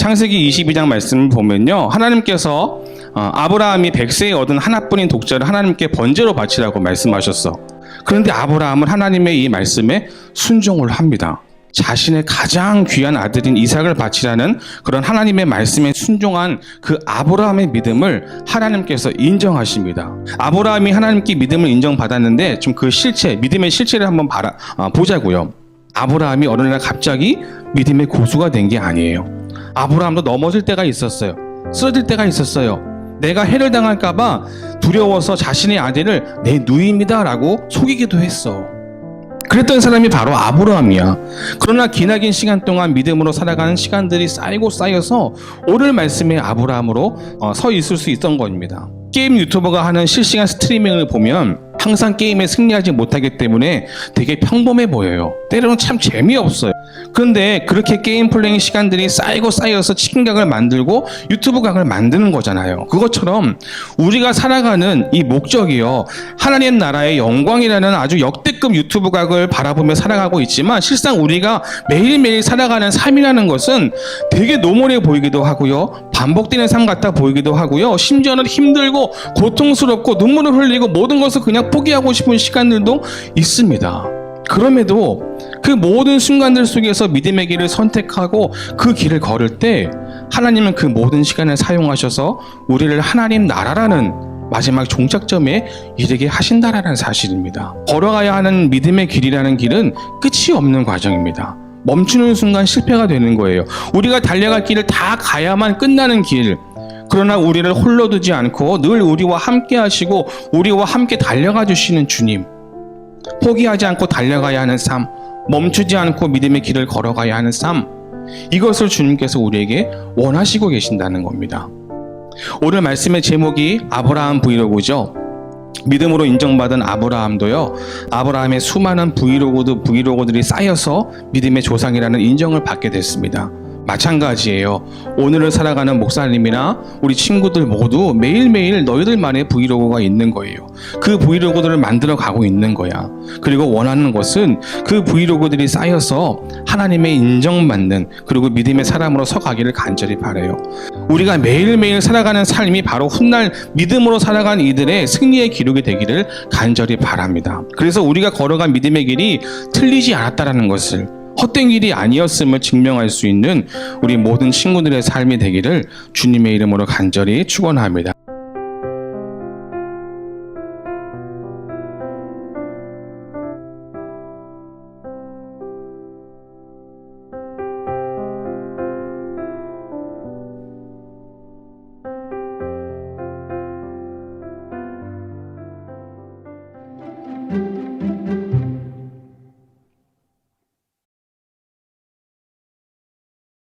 창세기 22장 말씀을 보면요. 하나님께서 어, 아브라함이 백세에 얻은 하나뿐인 독자를 하나님께 번제로 바치라고 말씀하셨어. 그런데 아브라함은 하나님의 이 말씀에 순종을 합니다. 자신의 가장 귀한 아들인 이삭을 바치라는 그런 하나님의 말씀에 순종한 그 아브라함의 믿음을 하나님께서 인정하십니다. 아브라함이 하나님께 믿음을 인정받았는데 좀 그 실체, 믿음의 실체를 한번 어, 보자고요. 아브라함이 어느 날 갑자기 믿음의 고수가 된 게 아니에요. 아브라함도 넘어질 때가 있었어요. 쓰러질 때가 있었어요. 내가 해를 당할까봐 두려워서 자신의 아들을 내 누이입니다라고 속이기도 했어. 그랬던 사람이 바로 아브라함이야. 그러나 기나긴 시간 동안 믿음으로 살아가는 시간들이 쌓이고 쌓여서 오늘 말씀의 아브라함으로 어, 서 있을 수 있던 겁니다. 게임 유튜버가 하는 실시간 스트리밍을 보면 항상 게임에 승리하지 못하기 때문에 되게 평범해 보여요. 때로는 참 재미없어요. 그런데 그렇게 게임 플레잉 시간들이 쌓이고 쌓여서 치킨 각을 만들고 유튜브 각을 만드는 거잖아요. 그것처럼 우리가 살아가는 이 목적이요. 하나님 나라의 영광이라는 아주 역대급 유튜브 각을 바라보며 살아가고 있지만 실상 우리가 매일매일 살아가는 삶이라는 것은 되게 노멀해 보이기도 하고요. 반복되는 삶 같아 보이기도 하고요. 심지어는 힘들고 고통스럽고 눈물을 흘리고 모든 것을 그냥 포기하고 싶은 시간들도 있습니다. 그럼에도 그 모든 순간들 속에서 믿음의 길을 선택하고 그 길을 걸을 때 하나님은 그 모든 시간을 사용하셔서 우리를 하나님 나라라는 마지막 종착점에 이르게 하신다라는 사실입니다. 걸어가야 하는 믿음의 길이라는 길은 끝이 없는 과정입니다. 멈추는 순간 실패가 되는 거예요. 우리가 달려갈 길을 다 가야만 끝나는 길. 그러나 우리를 홀로 두지 않고 늘 우리와 함께 하시고 우리와 함께 달려가 주시는 주님. 포기하지 않고 달려가야 하는 삶, 멈추지 않고 믿음의 길을 걸어가야 하는 삶, 이것을 주님께서 우리에게 원하시고 계신다는 겁니다. 오늘 말씀의 제목이 아브라함 브이로그죠. 믿음으로 인정받은 아브라함도요, 아브라함의 수많은 브이로그도 브이로그들이 쌓여서 믿음의 조상이라는 인정을 받게 됐습니다. 마찬가지예요. 오늘을 살아가는 목사님이나 우리 친구들 모두 매일매일 너희들만의 브이로그가 있는 거예요. 그 브이로그들을 만들어 가고 있는 거야. 그리고 원하는 것은 그 브이로그들이 쌓여서 하나님의 인정받는 그리고 믿음의 사람으로 서가기를 간절히 바래요. 우리가 매일매일 살아가는 삶이 바로 훗날 믿음으로 살아간 이들의 승리의 기록이 되기를 간절히 바랍니다. 그래서 우리가 걸어간 믿음의 길이 틀리지 않았다라는 것을 헛된 길이 아니었음을 증명할 수 있는 우리 모든 친구들의 삶이 되기를 주님의 이름으로 간절히 축원합니다.